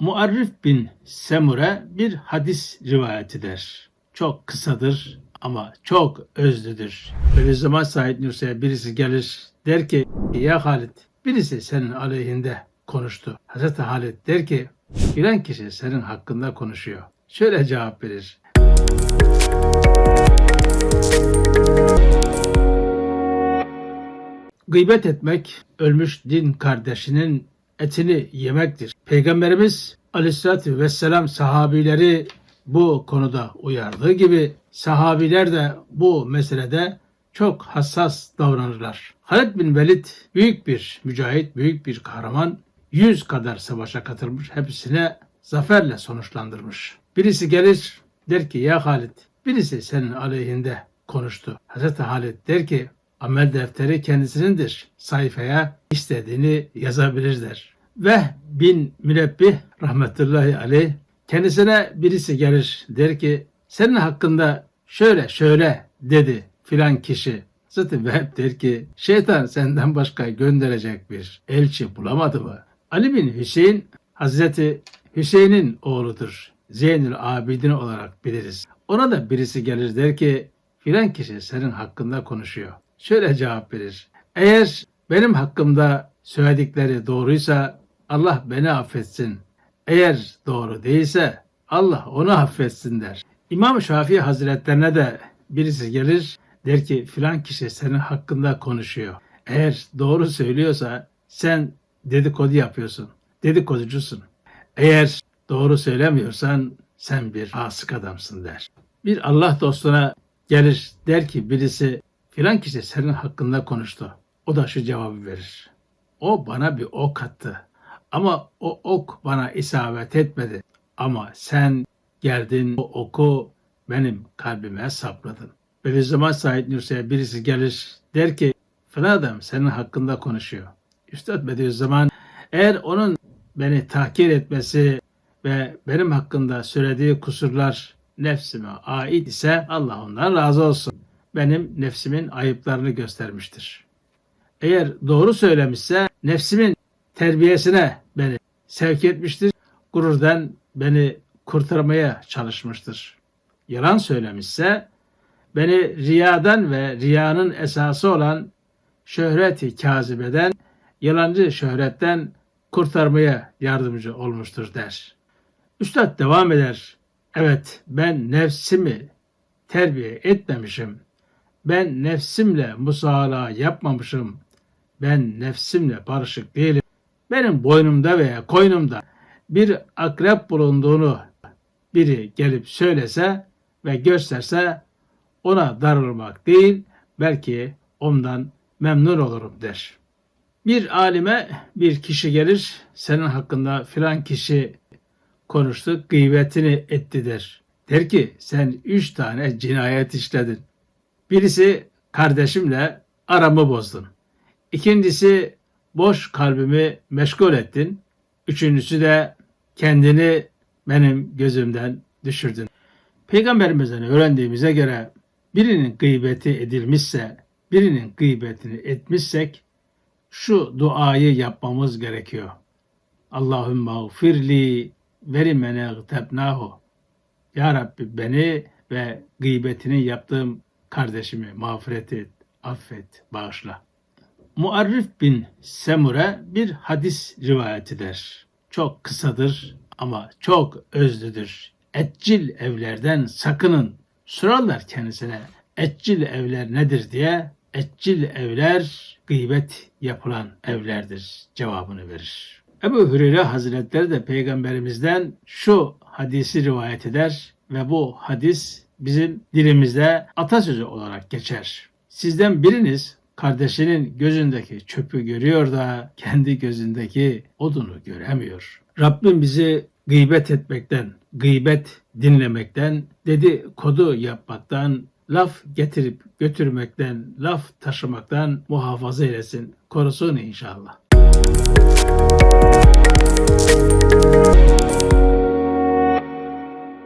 Muarrif bin Semure bir hadis rivayet eder. Çok kısadır ama çok özlüdür. Böyle zaman Said Nursi'ye birisi gelir der ki ya Halit birisi senin aleyhinde konuştu. Hazreti Halit der ki filan kişi senin hakkında konuşuyor. Şöyle cevap verir. Gıybet etmek ölmüş din kardeşinin etini yemektir. Peygamberimiz aleyhissalatü vesselam sahabileri bu konuda uyardığı gibi sahabiler de bu meselede çok hassas davranırlar. Halid bin Velid büyük bir mücahit, büyük bir kahraman. Yüz kadar savaşa katılmış, hepsine zaferle sonuçlandırmış. Birisi gelir der ki ya Halid birisi senin aleyhinde konuştu. Hazreti Halid der ki amel defteri kendisinindir. Sayfaya istediğini yazabilir der. Ve bin münebbih rahmetullahi aleyh kendisine birisi gelir der ki senin hakkında şöyle şöyle dedi filan kişi. Zaten Vehb der ki şeytan senden başka gönderecek bir elçi bulamadı mı? Ali bin Hüseyin Hazreti Hüseyin'in oğludur. Zeynül Abidin olarak biliriz. Ona da birisi gelir der ki filan kişi senin hakkında konuşuyor. Şöyle cevap verir. Eğer benim hakkımda söyledikleri doğruysa Allah beni affetsin. Eğer doğru değilse Allah onu affetsin der. İmam Şafii Hazretlerine de birisi gelir der ki filan kişi senin hakkında konuşuyor. Eğer doğru söylüyorsa sen dedikodu yapıyorsun. Dedikoducusun. Eğer doğru söylemiyorsan sen bir fasık adamsın der. Bir Allah dostuna gelir der ki birisi filan kişi senin hakkında konuştu. O da şu cevabı verir. O bana bir ok attı. Ama o ok bana isabet etmedi. Ama sen geldin o oku benim kalbime sapladın. Bediüzzaman Said Nursi'ye birisi gelir der ki filan adam senin hakkında konuşuyor. Üstad Bediüzzaman eğer onun beni tahkir etmesi ve benim hakkında söylediği kusurlar nefsime ait ise Allah ondan razı olsun. Benim nefsimin ayıplarını göstermiştir. Eğer doğru söylemişse nefsimin terbiyesine beni sevk etmiştir. Gururdan beni kurtarmaya çalışmıştır. Yalan söylemişse beni riyadan ve riyanın esası olan şöhreti kazibeden, yalancı şöhretten kurtarmaya yardımcı olmuştur der. Üstad devam eder. Evet ben nefsimi terbiye etmemişim. Ben nefsimle musala yapmamışım. Ben nefsimle barışık değilim. Benim boynumda veya koynumda bir akrep bulunduğunu biri gelip söylese ve gösterse ona darılmak değil belki ondan memnun olurum der. Bir alime bir kişi gelir senin hakkında filan kişi konuştu gıybetini etti der. Der ki sen üç tane cinayet işledin. Birisi kardeşimle aramı bozdun. İkincisi boş kalbimi meşgul ettin. Üçüncüsü de kendini benim gözümden düşürdün. Peygamberimizden öğrendiğimize göre birinin gıybeti edilmişse, birinin gıybetini etmişsek şu duayı yapmamız gerekiyor. Allahümme gfirli verimene gtebnahu. Ya Rabbi beni ve gıybetini yaptığım kardeşimi mağfiret et, affet, bağışla. Muarrif bin Semure bir hadis rivayet eder. Çok kısadır ama çok özlüdür. Etçil evlerden sakının. Sorarlar kendisine etçil evler nedir diye. Etçil evler gıybet yapılan evlerdir cevabını verir. Ebu Hüreyre Hazretleri de peygamberimizden şu hadisi rivayet eder ve bu hadis bizim dilimizde atasözü olarak geçer. Sizden biriniz kardeşinin gözündeki çöpü görüyor da kendi gözündeki odunu göremiyor. Rabbim bizi gıybet etmekten, gıybet dinlemekten, dedi kodu yapmaktan, laf getirip götürmekten, laf taşımaktan muhafaza eylesin, korusun inşallah.